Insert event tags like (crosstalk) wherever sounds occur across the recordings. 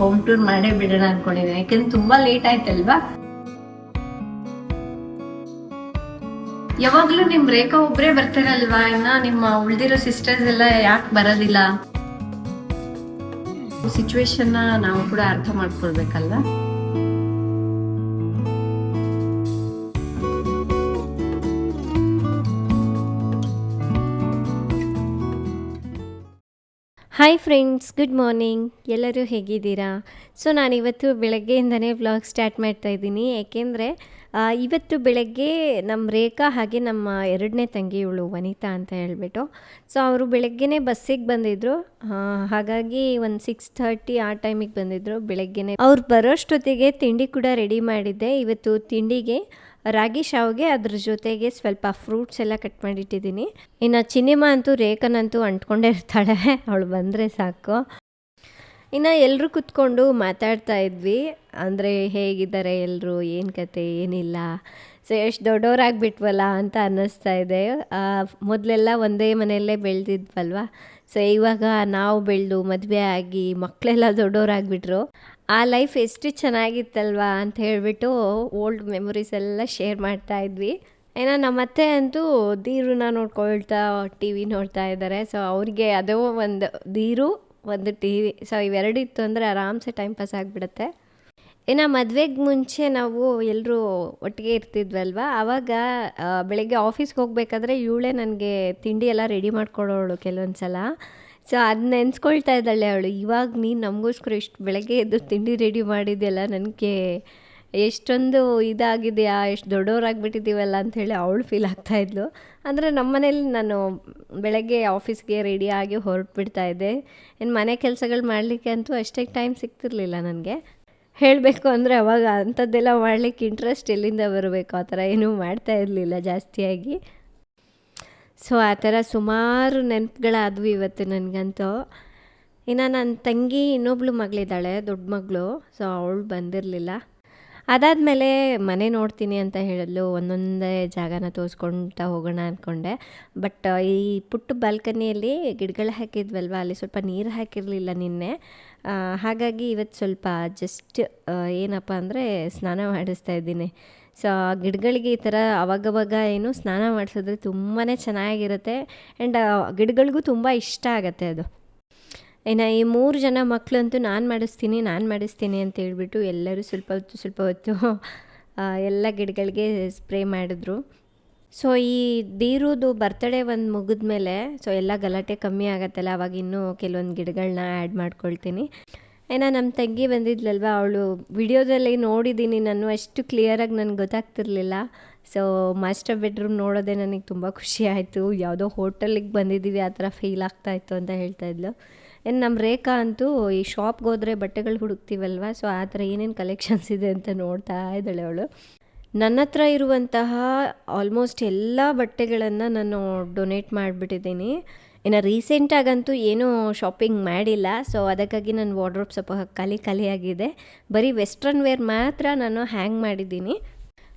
Home tour ಮಾಡೇ ಬಿಡೋಣ ಅನ್ಕೊಂಡಿದ್ದೀನಿ. ಯಾಕಂದ್ರೆ ತುಂಬಾ ಲೇಟ್ ಆಯ್ತಲ್ವಾ? ಯಾವಾಗ್ಲೂ ನಿಮ್ ರೇಖಾ ಒಬ್ರೇ ಬರ್ತಾರಲ್ವಾ? ಇನ್ನ ನಿಮ್ಮ ಉಳ್ದಿರೋ ಸಿಸ್ಟರ್ಸ್ ಎಲ್ಲ ಯಾಕೆ ಬರೋದಿಲ್ಲ? ಸಿಚುವೇಶನ್ ನಾವು ಕೂಡ ಅರ್ಥ ಮಾಡ್ಕೊಳ್ಬೇಕಲ್ವಾ? ಹಾಯ್ ಫ್ರೆಂಡ್ಸ್ ಗುಡ್ ಮಾರ್ನಿಂಗ್ ಎಲ್ಲರೂ ಹೇಗಿದ್ದೀರಾ? ಸೊ ನಾನಿವತ್ತು ಬೆಳಗ್ಗೆಯಿಂದನೇ ವ್ಲಾಗ್ ಸ್ಟಾರ್ಟ್ ಮಾಡ್ತಾ ಇದ್ದೀನಿ. ಏಕೆಂದರೆ ಇವತ್ತು ಬೆಳಗ್ಗೆ ನಮ್ಮ ರೇಖಾ ಹಾಗೆ ನಮ್ಮ ಎರಡನೇ ತಂಗಿ ಇವಳು ವನಿತಾ ಅಂತ ಹೇಳ್ಬಿಟ್ಟು ಸೊ ಅವರು ಬೆಳಗ್ಗೆನೇ ಬಸ್ಸಿಗೆ ಬಂದಿದ್ದರು ಹಾಗಾಗಿ ಒಂದು ಸಿಕ್ಸ್ ಥರ್ಟಿ ಆ ಟೈಮಿಗೆ ಬಂದಿದ್ದರು ಬೆಳಗ್ಗೆನೇ. ಅವ್ರು ಬರೋಷ್ಟೊತ್ತಿಗೆ ತಿಂಡಿ ಕೂಡ ರೆಡಿ ಮಾಡಿದ್ದೆ. ಇವತ್ತು ತಿಂಡಿಗೆ ರಾಗಿ ಶಾವ್ಗೆ ಅದ್ರ ಜೊತೆಗೆ ಸ್ವಲ್ಪ ಫ್ರೂಟ್ಸ್ ಎಲ್ಲ ಕಟ್ ಮಾಡಿಟ್ಟಿದ್ದೀನಿ. ಇನ್ನು ಚಿನಿಮಾ ಅಂತೂ ರೇಖನಂತೂ ಅಂಟ್ಕೊಂಡೇ ಇರ್ತಾಳೆ. ಅವಳು ಬಂದರೆ ಸಾಕು. ಇನ್ನು ಎಲ್ಲರೂ ಕುತ್ಕೊಂಡು ಮಾತಾಡ್ತಾ ಇದ್ವಿ. ಅಂದರೆ ಹೇಗಿದ್ದಾರೆ ಎಲ್ಲರೂ ಏನು ಕತೆ? ಏನಿಲ್ಲ. ಸೊ ಎಷ್ಟು ದೊಡ್ಡವರಾಗ್ಬಿಟ್ವಲ್ಲ ಅಂತ ಅನ್ನಿಸ್ತಾ ಇದೆ. ಮೊದಲೆಲ್ಲ ಒಂದೇ ಮನೆಯಲ್ಲೇ ಬೆಳೆದಿದ್ವಲ್ವ? ಸೊ ಇವಾಗ ನಾವು ಬೆಳೆದು ಮದುವೆ ಆಗಿ ಮಕ್ಕಳೆಲ್ಲ ದೊಡ್ಡವರಾಗ್ಬಿಟ್ರು ಆ ಲೈಫ್ ಎಷ್ಟು ಚೆನ್ನಾಗಿತ್ತಲ್ವಾ ಅಂತ ಹೇಳಿಬಿಟ್ಟು ಓಲ್ಡ್ ಮೆಮೊರೀಸ್ ಎಲ್ಲ ಶೇರ್ ಮಾಡ್ತಾ ಇದ್ವಿ. ಏನೋ ನಮ್ಮ ಅತ್ತೆ ಅಂತೂ ಧೀರುನ ನೋಡ್ಕೊಳ್ತಾ ಟಿ ವಿ ನೋಡ್ತಾ ಇದ್ದಾರೆ. ಸೊ ಅವ್ರಿಗೆ ಅದೋ ಒಂದು ದೀರು ಒಂದು ಟಿ ವಿ ಸೊ ಇವೆರಡಿತ್ತು ಅಂದರೆ ಆರಾಮ್ಸೆ ಟೈಮ್ ಪಾಸ್ ಆಗಿಬಿಡುತ್ತೆ. ಇನ್ನು ಮದುವೆಗೆ ಮುಂಚೆ ನಾವು ಎಲ್ಲರೂ ಒಟ್ಟಿಗೆ ಇರ್ತಿದ್ವಲ್ವ? ಆವಾಗ ಆ, ಬೆಳಗ್ಗೆ ಆಫೀಸ್ಗೆ ಹೋಗಬೇಕಾದ್ರೆ ಇವಳೇ ನನಗೆ ತಿಂಡಿ ಎಲ್ಲ ರೆಡಿ ಮಾಡ್ಕೊಡೋಳು ಕೆಲವೊಂದು ಸಲ ಸೊ ಅದು ನೆನ್ಸ್ಕೊಳ್ತಾ ಇದ್ದಾಳೆ ಅವಳು. ಇವಾಗ ನೀನು ನಮಗೋಸ್ಕರ ಇಷ್ಟು ಬೆಳಗ್ಗೆ ಎದ್ದು ತಿಂಡಿ ರೆಡಿ ಮಾಡಿದ್ಯಲ್ಲ ನನಗೆ ಎಷ್ಟೊಂದು ಇದಾಗಿದೆಯಾ ಎಷ್ಟು ದೊಡ್ಡವರಾಗ್ಬಿಟ್ಟಿದ್ದೀವಲ್ಲ ಅಂಥೇಳಿ ಅವಳು ಫೀಲ್ ಆಗ್ತಾ ಇದ್ಲು. ಅಂದರೆ ನಮ್ಮ ಮನೇಲಿ ನಾನು ಬೆಳಗ್ಗೆ ಆಫೀಸ್ಗೆ ರೆಡಿಯಾಗಿ ಹೊರಟು ಬಿಡ್ತಾಯಿದ್ದೆ ಇನ್ನು ಮನೆ ಕೆಲಸಗಳು ಮಾಡಲಿಕ್ಕೆ ಅಂತೂ ಅಷ್ಟೇ ಟೈಮ್ ಸಿಗ್ತಿರ್ಲಿಲ್ಲ ನನಗೆ. ಹೇಳಬೇಕು ಅಂದರೆ ಅವಾಗ ಅಂಥದ್ದೆಲ್ಲ ಮಾಡಲಿಕ್ಕೆ ಇಂಟ್ರೆಸ್ಟ್ ಎಲ್ಲಿಂದ ಬರಬೇಕು? ಆ ಥರ ಏನೂ ಮಾಡ್ತಾ ಇರಲಿಲ್ಲ ಜಾಸ್ತಿಯಾಗಿ. ಸೊ ಆ ಥರ ಸುಮಾರು ನೆನಪುಗಳಾದವು ಇವತ್ತು ನನಗಂತೂ. ಇನ್ನು ನನ್ನ ತಂಗಿ ಇನ್ನೊಬ್ಳು ಮಗಳಿದ್ದಾಳೆ, ದೊಡ್ಡ ಮಗಳು. ಸೊ ಅವಳು ಬಂದಿರಲಿಲ್ಲ. ಅದಾದಮೇಲೆ ಮನೆ ನೋಡ್ತೀನಿ ಅಂತ ಹೇಳಲು ಒಂದೊಂದೇ ಜಾಗನ ತೋರಿಸ್ಕೊಳ್ತಾ ಹೋಗೋಣ ಅಂದ್ಕೊಂಡೆ ಬಟ್ ಈ ಪುಟ್ಟ ಬಾಲ್ಕನಿಯಲ್ಲಿ ಗಿಡಗಳು ಹಾಕಿದ್ವಲ್ವ, ಅಲ್ಲಿ ಸ್ವಲ್ಪ ನೀರು ಹಾಕಿರಲಿಲ್ಲ ನಿನ್ನೆ. ಹಾಗಾಗಿ ಇವತ್ತು ಸ್ವಲ್ಪ ಜಸ್ಟ್ ಏನಪ್ಪ ಅಂದರೆ ಸ್ನಾನ ಮಾಡಿಸ್ತಾ ಇದ್ದೀನಿ. ಸೊ ಗಿಡಗಳಿಗೆ ಈ ಥರ ಅವಾಗವಾಗ ಏನು ಸ್ನಾನ ಮಾಡಿಸಿದ್ರೆ ತುಂಬಾ ಚೆನ್ನಾಗಿರುತ್ತೆ ಆ್ಯಂಡ್ ಗಿಡಗಳಿಗೂ ತುಂಬ ಇಷ್ಟ ಆಗುತ್ತೆ ಅದು. ಇನ್ನು ಈ ಮೂರು ಜನ ಮಕ್ಕಳಂತೂ ನಾನು ಮಾಡಿಸ್ತೀನಿ ನಾನು ಮಾಡಿಸ್ತೀನಿ ಅಂತ ಹೇಳ್ಬಿಟ್ಟು ಎಲ್ಲರೂ ಸ್ವಲ್ಪ ಹೊತ್ತು ಸ್ವಲ್ಪ ಹೊತ್ತು ಎಲ್ಲ ಗಿಡಗಳಿಗೆ ಸ್ಪ್ರೇ ಮಾಡಿದ್ರು. ಸೊ, ಈ ದೀರುದು ಬರ್ತಡೇ ಒಂದು ಮುಗಿದ್ಮೇಲೆ, ಸೊ, ಎಲ್ಲ ಗಲಾಟೆ ಕಮ್ಮಿ ಆಗತ್ತಲ್ಲ, ಅವಾಗ ಇನ್ನೂ ಕೆಲವೊಂದು ಗಿಡಗಳನ್ನ ಆ್ಯಡ್ ಮಾಡ್ಕೊಳ್ತೀನಿ. ಏನೋ ನಮ್ಮ ತಂಗಿ ಬಂದಿದ್ಲಲ್ವ, ಅವಳು ವಿಡಿಯೋದಲ್ಲಿ ನೋಡಿದ್ದೀನಿ ನಾನು ಅಷ್ಟು ಕ್ಲಿಯರಾಗಿ ನನಗೆ ಗೊತ್ತಾಗ್ತಿರ್ಲಿಲ್ಲ. ಸೊ ಮಾಸ್ಟರ್ ಬೆಡ್ರೂಮ್ ನೋಡೋದೇ ನನಗೆ ತುಂಬ ಖುಷಿ ಆಯಿತು. ಯಾವುದೋ ಹೋಟೆಲಿಗೆ ಬಂದಿದ್ದೀವಿ ಆ ಥರ ಫೀಲ್ ಆಗ್ತಾಯಿತ್ತು ಅಂತ ಹೇಳ್ತಾ ಇನ್ನು ನಮ್ಮ ರೇಖಾ ಅಂತೂ ಈ ಶಾಪ್ಗೆ ಹೋದರೆ ಬಟ್ಟೆಗಳು ಹುಡುಕ್ತೀವಲ್ವ? ಸೊ ಆ ಥರ ಏನೇನು ಕಲೆಕ್ಷನ್ಸ್ ಇದೆ ಅಂತ ನೋಡ್ತಾ ಇದ್ದಾಳೆ ಅವಳು. ನನ್ನ ಹತ್ರ ಇರುವಂತಹ ಆಲ್ಮೋಸ್ಟ್ ಎಲ್ಲ ಬಟ್ಟೆಗಳನ್ನು ನಾನು ಡೊನೇಟ್ ಮಾಡಿಬಿಟ್ಟಿದ್ದೀನಿ. ಇನ್ನು ರೀಸೆಂಟಾಗಂತೂ ಏನೂ ಶಾಪಿಂಗ್ ಮಾಡಿಲ್ಲ. ಸೊ ಅದಕ್ಕಾಗಿ ನನ್ನ ವಾರ್ಡ್ರೋಬ್ ಸ್ವಲ್ಪ ಖಾಲಿ ಖಾಲಿಯಾಗಿದೆ ಬರೀ ವೆಸ್ಟರ್ನ್ ವೇರ್ ಮಾತ್ರ ನಾನು ಹ್ಯಾಂಗ್ ಮಾಡಿದ್ದೀನಿ.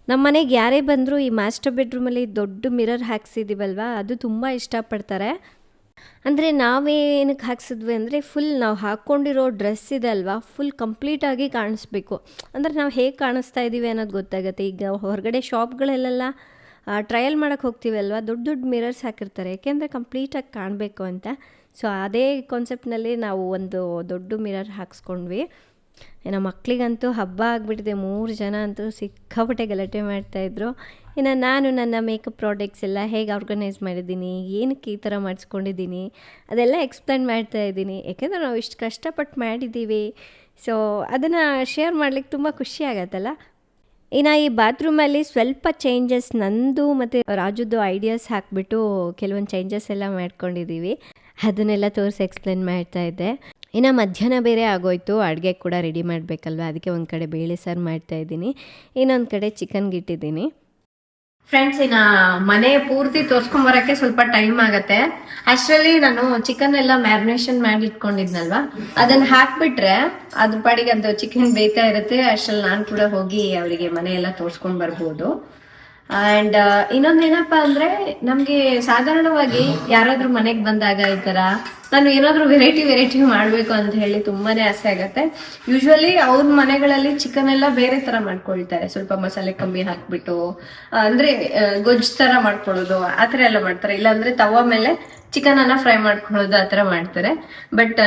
ನಮ್ಮ ಮನೆಗೆ ಯಾರೇ ಬಂದರೂ ಈ ಮಾಸ್ಟರ್ ಬೆಡ್ರೂಮಲ್ಲಿ ದೊಡ್ಡ ಮಿರರ್ ಹಾಕ್ಸಿದ್ದೀವಲ್ವ ಅದು ತುಂಬ ಇಷ್ಟಪಡ್ತಾರೆ. ಅಂದರೆ ನಾವೇನಕ್ಕೆ ಹಾಕ್ಸಿದ್ವಿ ಅಂದರೆ ಫುಲ್ ನಾವು ಹಾಕ್ಕೊಂಡಿರೋ ಡ್ರೆಸ್ ಇದೆ ಅಲ್ವಾ ಫುಲ್ ಕಂಪ್ಲೀಟಾಗಿ ಕಾಣಿಸ್ಬೇಕು. ಅಂದರೆ ನಾವು ಹೇಗೆ ಕಾಣಿಸ್ತಾ ಇದ್ದೀವಿ ಅನ್ನೋದು ಗೊತ್ತಾಗುತ್ತೆ. ಈಗ ಹೊರಗಡೆ ಶಾಪ್ಗಳಲ್ಲೆಲ್ಲ ಟ್ರಯಲ್ ಮಾಡೋಕ್ಕೆ ಅಲ್ವಾ, ದೊಡ್ಡ ದೊಡ್ಡ ಮಿರರ್ಸ್ ಹಾಕಿರ್ತಾರೆ. ಯಾಕೆಂದರೆ ಕಂಪ್ಲೀಟಾಗಿ ಕಾಣಬೇಕು ಅಂತ. ಸೊ ಅದೇ ಕಾನ್ಸೆಪ್ಟ್ನಲ್ಲಿ ನಾವು ಒಂದು ದೊಡ್ಡ ಮಿರರ್ ಹಾಕ್ಸ್ಕೊಂಡ್ವಿ. ಏನೋ ಮಕ್ಕಳಿಗಂತೂ ಹಬ್ಬ ಆಗಿಬಿಟ್ಟಿದೆ. ಮೂರು ಜನ ಅಂತೂ ಸಿಕ್ಕಾಪಟ್ಟೆ ಗಲಾಟೆ ಮಾಡ್ತಾಯಿದ್ರು ಇನ್ನು ನಾನು ನನ್ನ ಮೇಕಪ್ ಪ್ರಾಡಕ್ಟ್ಸ್ ಎಲ್ಲ ಹೇಗೆ ಆರ್ಗನೈಸ್ ಮಾಡಿದ್ದೀನಿ, ಏನಕ್ಕೆ ಈ ಥರ ಮಾಡಿಸ್ಕೊಂಡಿದ್ದೀನಿ, ಅದೆಲ್ಲ ಎಕ್ಸ್ಪ್ಲೇನ್ ಮಾಡ್ತಾ ಇದ್ದೀನಿ. ಯಾಕೆಂದರೆ ನಾವು ಇಷ್ಟು ಕಷ್ಟಪಟ್ಟು ಮಾಡಿದ್ದೀವಿ. ಸೊ ಅದನ್ನು ಶೇರ್ ಮಾಡ್ಲಿಕ್ಕೆ ತುಂಬ ಖುಷಿ ಆಗತ್ತಲ್ಲ? ಇನ್ನು ಈ ಬಾತ್ರೂಮಲ್ಲಿ ಸ್ವಲ್ಪ ಚೇಂಜಸ್ ನಂದು ಮತ್ತು ರಾಜುದ್ದು ಐಡಿಯಾಸ್ ಹಾಕ್ಬಿಟ್ಟು ಕೆಲವೊಂದು ಚೇಂಜಸ್ ಎಲ್ಲ ಮಾಡ್ಕೊಂಡಿದ್ದೀವಿ. ಅದನ್ನೆಲ್ಲ ತೋರಿಸಿ ಎಕ್ಸ್ಪ್ಲೇನ್ ಮಾಡ್ತಾ ಇದ್ದೆ. ಇನ್ನು ಮಧ್ಯಾಹ್ನ ಬೇರೆ ಆಗೋಯ್ತು. ಅಡುಗೆ ಕೂಡ ರೆಡಿ ಮಾಡಬೇಕಲ್ವ? ಅದಕ್ಕೆ ಒಂದು ಕಡೆ ಬೇಳೆ ಸಾರು ಮಾಡ್ತಾ ಇದ್ದೀನಿ. ಇನ್ನೊಂದು ಕಡೆ ಚಿಕನ್ಗೆ ಇಟ್ಟಿದ್ದೀನಿ ಫ್ರೆಂಡ್ಸ್ ಇನ್ನ ಮನೆ ಪೂರ್ತಿ ತೋರ್ಸ್ಕೊಂಡ್ ಬರಕ್ಕೆ ಸ್ವಲ್ಪ ಟೈಮ್ ಆಗತ್ತೆ. ಅಷ್ಟರಲ್ಲಿ ನಾನು ಚಿಕನ್ ಎಲ್ಲ ಮ್ಯಾರಿನೇಷನ್ ಮಾಡಿ ಇಟ್ಕೊಂಡಿದ್ನಲ್ವಾ? ಅದನ್ನ ಹಾಕ್ಬಿಟ್ರೆ ಅದ್ರ ಪಾಡಿಗೆ ಅದು ಚಿಕನ್ ಬೇಯ್ತಾ ಇರುತ್ತೆ. ಅಷ್ಟ್ರಲ್ಲಿ ನಾನು ಕೂಡ ಹೋಗಿ ಅವರಿಗೆ ಮನೆ ಎಲ್ಲ ತೋರ್ಸ್ಕೊಂಡ್ ಬರ್ಬೋದು. ಅಂಡ್ ಇನ್ನೊಂದೇನಪ್ಪಾ ಅಂದ್ರೆ ನಮ್ಗೆ ಸಾಧಾರಣವಾಗಿ ಯಾರಾದ್ರೂ ಮನೆಗ್ ಬಂದಾಗ ಈ ತರ ನಾನು ಏನಾದ್ರೂ ವೆರೈಟಿ ವೆರೈಟಿ ಮಾಡ್ಬೇಕು ಅಂತ ಹೇಳಿ ತುಂಬಾನೇ ಆಸೆ ಆಗತ್ತೆ. ಯೂಶ್ವಲಿ ಅವ್ರ ಮನೆಗಳಲ್ಲಿ ಚಿಕನ್ ಎಲ್ಲ ಬೇರೆ ತರ ಮಾಡ್ಕೊಳ್ತಾರೆ. ಸ್ವಲ್ಪ ಮಸಾಲೆ ಕಮ್ಮಿ ಹಾಕ್ಬಿಟ್ಟು, ಅಂದ್ರೆ ಗೊಜ್ಜು ತರ ಮಾಡ್ಕೊಳ್ಳೋದು ಆತರ ಎಲ್ಲ ಮಾಡ್ತಾರೆ. ಇಲ್ಲಾಂದ್ರೆ ತವ ಮೇಲೆ ಚಿಕನ್ ಅನ್ನ ಫ್ರೈ ಮಾಡ್ಕೊಳ್ಳೋದು ಆತರ ಮಾಡ್ತಾರೆ. ಬಟ್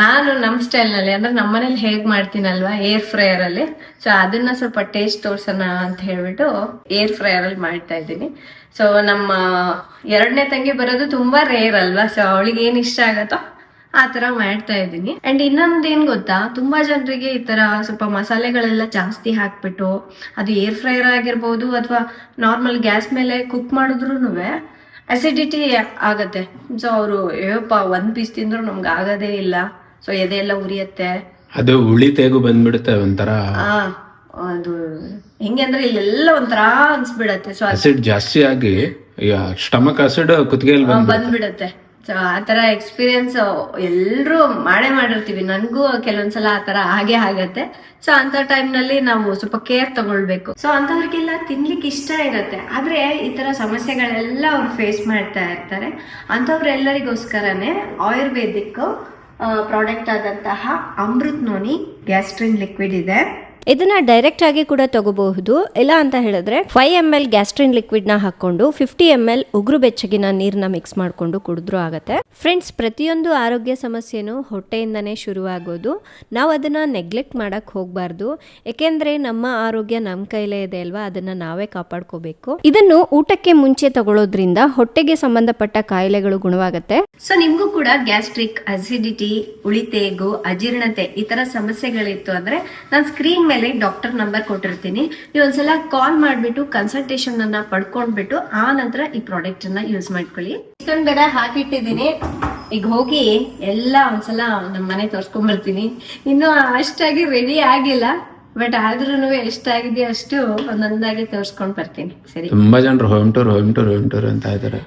ನಾನು ನಮ್ಮ ಸ್ಟೈಲ್ನಲ್ಲಿ ಅಂದ್ರೆ ನಮ್ಮ ಮನೇಲಿ ಹೇಗ್ ಮಾಡ್ತೀನಲ್ವಾ ಏರ್ ಫ್ರೈಯರ್ ಅಲ್ಲಿ. ಸೊ ಅದನ್ನ ಸ್ವಲ್ಪ ಟೇಸ್ಟ್ ತೋರ್ಸೋಣ ಅಂತ ಹೇಳ್ಬಿಟ್ಟು ಏರ್ ಫ್ರೈಯರ್ ಅಲ್ಲಿ ಮಾಡ್ತಾ ಇದ್ದೀನಿ. ಸೊ ನಮ್ಮ ಎರಡನೇ ತಂಗಿ ಬರೋದು ತುಂಬಾ ರೇರ್ ಅಲ್ವಾ ಸೊ ಅವಳಿಗೆ ಏನ್ ಇಷ್ಟ ಆಗತ್ತೋ ಆ ತರ ಮಾಡ್ತಾ ಇದ್ದೀನಿ. ಅಂಡ್ ಇನ್ನೊಂದ್ ಏನ್ ಗೊತ್ತಾ, ತುಂಬಾ ಜನರಿಗೆ ಈ ತರ ಸ್ವಲ್ಪ ಮಸಾಲೆಗಳೆಲ್ಲ ಜಾಸ್ತಿ ಹಾಕ್ಬಿಟ್ಟು, ಅದು ಏರ್ ಫ್ರೈಯರ್ ಆಗಿರ್ಬೋದು ಅಥವಾ ನಾರ್ಮಲ್ ಗ್ಯಾಸ್ ಮೇಲೆ ಕುಕ್ ಮಾಡಿದ್ರು ಅಸಿಡಿಟಿ ಆಗತ್ತೆ. ಸೊ ಅವರು ಏಯಪ್ಪ ಒಂದ್ ಪೀಸ್ ತಿಂದ್ರು ನಮ್ಗೆ ಆಗದೇ ಇಲ್ಲ. ಸೊ ಎದೆ ಎಲ್ಲ ಉರಿಯತ್ತೆ. ಅದು ಉಳಿ ತೇಗು ಬಂದ್ಬಿಡುತ್ತೆ ಒಂಥರ. ಆ ಅದು ಹೆಂಗೆ ಅಂದ್ರೆ ಇಲ್ಲೆಲ್ಲ ಒಂಥರ ಅನ್ಸ್ಬಿಡತ್ತೆ. ಸೊ ಅಸಿಡ್ ಜಾಸ್ತಿ ಆಗಿ ಸ್ಟಮಕ್ ಅಸಿಡ್ ಕುತ್ತಿಗೆಯಲ್ಲಿ ಬಂದ್ಬಿಡುತ್ತೆ. ಬಂದ್ಬಿಡತ್ತೆ. ಆ ತರ ಎಕ್ಸ್ಪೀರಿಯನ್ಸ್ ಎಲ್ರೂ ಮಾಡೇ ಮಾಡಿರ್ತೀವಿ. ನನಗೂ ಕೆಲವೊಂದ್ಸಲ ಆ ತರ ಹಾಗೆ ಆಗತ್ತೆ. ಸೊ ಅಂತ ಟೈಮ್ನಲ್ಲಿ ನಾವು ಸ್ವಲ್ಪ ಕೇರ್ ತಗೊಳ್ಬೇಕು. ಸೊ ಅಂತವ್ರಿಗೆಲ್ಲ ತಿನ್ಲಿಕ್ಕೆ ಇಷ್ಟ ಇರತ್ತೆ. ಆದ್ರೆ ಈ ತರ ಸಮಸ್ಯೆಗಳೆಲ್ಲ ಅವ್ರು ಫೇಸ್ ಮಾಡ್ತಾ ಇರ್ತಾರೆ. ಅಂತವ್ರೆಲ್ಲರಿಗೋಸ್ಕರನೇ ಆಯುರ್ವೇದಿಕ್ ಪ್ರಾಡಕ್ಟ್ ಆದಂತಹ ಅಮೃತ್ ನೋನಿ, ಗ್ಯಾಸ್ಟ್ರಿನ್ ಲಿಕ್ವಿಡ್ ಇದೆ. ಇದನ್ನ ಡೈರೆಕ್ಟ್ ಆಗಿ ಕೂಡ ತಗೋಬಹುದು. ಇಲ್ಲ ಅಂತ ಹೇಳಿದ್ರೆ ಫೈವ್ ಎಂ ಎಲ್ ಗ್ಯಾಸ್ಟ್ರಿನ್ ಲಿಕ್ವಿಡ್ನ ಹಾಕೊಂಡು ಫಿಫ್ಟಿ ಎಂ ಎಲ್ ಉಗುರು ಬೆಚ್ಚಗಿನ ನೀರ್ನ ಮಿಕ್ಸ್ ಮಾಡ್ಕೊಂಡು ಕುಡಿದ್ರು ಆಗುತ್ತೆ. ಫ್ರೆಂಡ್ಸ್ ಪ್ರತಿಯೊಂದು ಆರೋಗ್ಯ ಸಮಸ್ಯೆನೂ ಹೊಟ್ಟೆಯಿಂದನೇ ಶುರುವಾಗೋದು. ನಾವು ಅದನ್ನ ನೆಗ್ಲೆಕ್ಟ್ ಮಾಡಕ್ ಹೋಗ್ಬಾರ್ದು. ಯಾಕೆಂದ್ರೆ ನಮ್ಮ ಆರೋಗ್ಯ ನಮ್ಮ ಕೈಲೇ ಇದೆ ಅಲ್ವಾ? ಅದನ್ನ ನಾವೇ ಕಾಪಾಡ್ಕೋಬೇಕು. ಇದನ್ನು ಊಟಕ್ಕೆ ಮುಂಚೆ ತಗೊಳ್ಳೋದ್ರಿಂದ ಹೊಟ್ಟೆಗೆ ಸಂಬಂಧಪಟ್ಟ ಕಾಯಿಲೆಗಳು ಗುಣವಾಗುತ್ತೆ. ಸೊ ನಿಮ್ಗೂ ಕೂಡ ಗ್ಯಾಸ್ಟ್ರಿಕ್, ಅಸಿಡಿಟಿ, ಉಳಿತೇಗು, ಅಜೀರ್ಣತೆ ಈ ತರ ಸಮಸ್ಯೆಗಳಿತ್ತು ಅಂದ್ರೆ ನಾನು ಸ್ಕ್ರೀನ್ ಮೇಲೆ ಡಾಕ್ಟರ್ ನಂಬರ್ ಕೊಟ್ಟಿರ್ತೀನಿ. ನೀವು ಒಂದ್ಸಲ ಕಾಲ್ ಮಾಡ್ಬಿಟ್ಟು ಕನ್ಸಲ್ಟೇಷನ್ ಅನ್ನ ಪಡ್ಕೊಂಡ್ಬಿಟ್ಟು ಆ ನಂತರ ಈ ಪ್ರಾಡಕ್ಟ್ ಅನ್ನ ಯೂಸ್ ಮಾಡ್ಕೊಳ್ಳಿ. ಚಿಕನ್ ಹಾಕಿಟ್ಟಿದೀನಿ ಹಾಕಿಟ್ಟಿದ್ದೀನಿ. ಈಗ ಹೋಗಿ ಎಲ್ಲ ಒಂದ್ಸಲ ನಮ್ಮ ಮನೆ ತೋರ್ಸ್ಕೊಂಡ್ ಬರ್ತೀನಿ ಇನ್ನು ಅಷ್ಟಾಗಿ ರೆಡಿ ಆಗಿಲ್ಲ. ಬಟ್ ಆದ್ರೂ ಎಷ್ಟಾಗಿದೆ ಅಷ್ಟು ಒಂದೊಂದಾಗಿ ತೋರ್ಸ್ಕೊಂಡ್ ಬರ್ತೀನಿ. ಸರಿ. ತುಂಬಾ ಜನರು home tour home tour home tour ಅಂತ ಇದಾರೆ.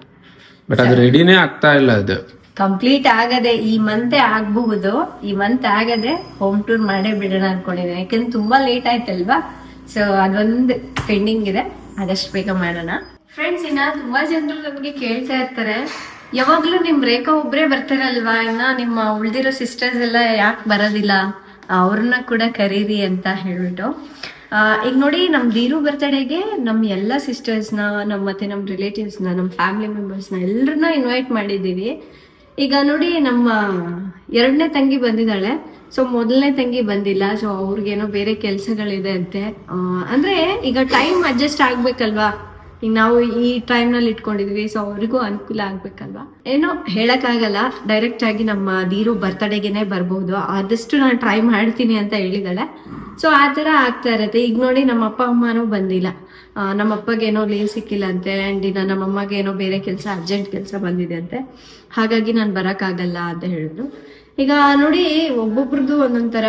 ಬಟ್ ಅದು ರೆಡಿನೇ ಆಗ್ತಾ ಇಲ್ಲ ಅದು. ಕಂಪ್ಲೀಟ್ ಆಗದೆ ಈ ಮಂತೆ ಆಗಬಹುದು. ಈ ಮಂತ್ ಆಗದೆ ಹೋಮ್ ಟೂರ್ ಮಾಡೇ ಬಿಡೋಣ ಅನ್ಕೊಂಡಿದ್ದೀನಿ ಯಾಕಂದ್ರೆ ತುಂಬಾ ಲೇಟ್ ಆಯ್ತಲ್ವಾ? ಸೊ ಅದೊಂದು ಪೆಂಡಿಂಗ್ ಇದೆ. ಆದಷ್ಟು ಬೇಗ ಮಾಡೋಣ. ಫ್ರೆಂಡ್ಸ್ ಇನ್ನ ತುಂಬಾ ಜನರು ನಮ್ಗೆ ಕೇಳ್ತಾ ಇರ್ತಾರೆ. ಯಾವಾಗ್ಲೂ ನಿಮ್ ರೇಖಾ ಒಬ್ರೇ ಬರ್ತಾರಲ್ವಾ? ಇನ್ನ ನಿಮ್ಮ ಉಳ್ದಿರೋ ಸಿಸ್ಟರ್ಸ್ ಎಲ್ಲ ಯಾಕೆ ಬರೋದಿಲ್ಲ? ಅವ್ರನ್ನ ಕೂಡ ಕರೀರಿ ಅಂತ ಹೇಳ್ಬಿಟ್ಟು. ಈಗ ನೋಡಿ ನಮ್ಮ ದೀರು ಬರ್ತಡೆಗೆ ನಮ್ಮ ಎಲ್ಲ ಸಿಸ್ಟರ್ಸ್ನ ನಮ್ಮ ಮತ್ತೆ ನಮ್ಮ ರಿಲೇಟಿವ್ಸ್ನ ನಮ್ಮ ಫ್ಯಾಮಿಲಿ ಮೆಂಬರ್ಸ್ನ ಎಲ್ಲರನ್ನ ಇನ್ವೈಟ್ ಮಾಡಿದ್ದೀವಿ. ಈಗ ನೋಡಿ ನಮ್ಮ ಎರಡನೇ ತಂಗಿ ಬಂದಿದ್ದಾಳೆ. ಸೊ ಮೊದಲನೇ ತಂಗಿ ಬಂದಿಲ್ಲ. ಸೊ ಅವ್ರಿಗೇನೋ ಬೇರೆ ಕೆಲಸಗಳಿದೆ ಅಂತೆ. ಅಂದ್ರೆ ಈಗ ಟೈಮ್ ಅಡ್ಜಸ್ಟ್ ಆಗ್ಬೇಕಲ್ವಾ? ಈಗ ನಾವು ಈ ಟೈಮ್ನಲ್ಲಿ ಇಟ್ಕೊಂಡಿದ್ವಿ ಸೊ ಅವ್ರಿಗೂ ಅನುಕೂಲ ಆಗ್ಬೇಕಲ್ವಾ? ಏನೋ ಹೇಳಕ್ಕಾಗಲ್ಲ. ಡೈರೆಕ್ಟ್ ಆಗಿ ನಮ್ಮ ದೀರು ಬರ್ತಡೆಗೆನೆ ಬರ್ಬೋದು. ಆದಷ್ಟು ನಾನು ಟ್ರೈ ಮಾಡ್ತೀನಿ ಅಂತ ಹೇಳಿದಾಳೆ. ಸೊ ಆ ತರ ಆಗ್ತಾ ಇರತ್ತೆ. ಈಗ ನೋಡಿ ನಮ್ಮ ಅಪ್ಪ, ಅಮ್ಮನೂ ಬಂದಿಲ್ಲ. ಆ, ಏನೋ ಲೀವ್ ಸಿಕ್ಕಿಲ್ಲ ಅಂತೆ ಅಂಡ್ ಇನ್ನ ನಮ್ಮಮ್ಮಗೆ ಏನೋ ಬೇರೆ ಕೆಲಸ ಅರ್ಜೆಂಟ್ ಕೆಲಸ ಬಂದಿದೆ ಅಂತೆ ಹಾಗಾಗಿ ನಾನು ಬರಕ್ಕಾಗಲ್ಲ ಅಂತ ಹೇಳಿದ್ರು. ಈಗ ನೋಡಿ ಒಬ್ಬೊಬ್ರದ್ದು ಒಂದೊಂದು ಇರುತ್ತಲ್ವಾ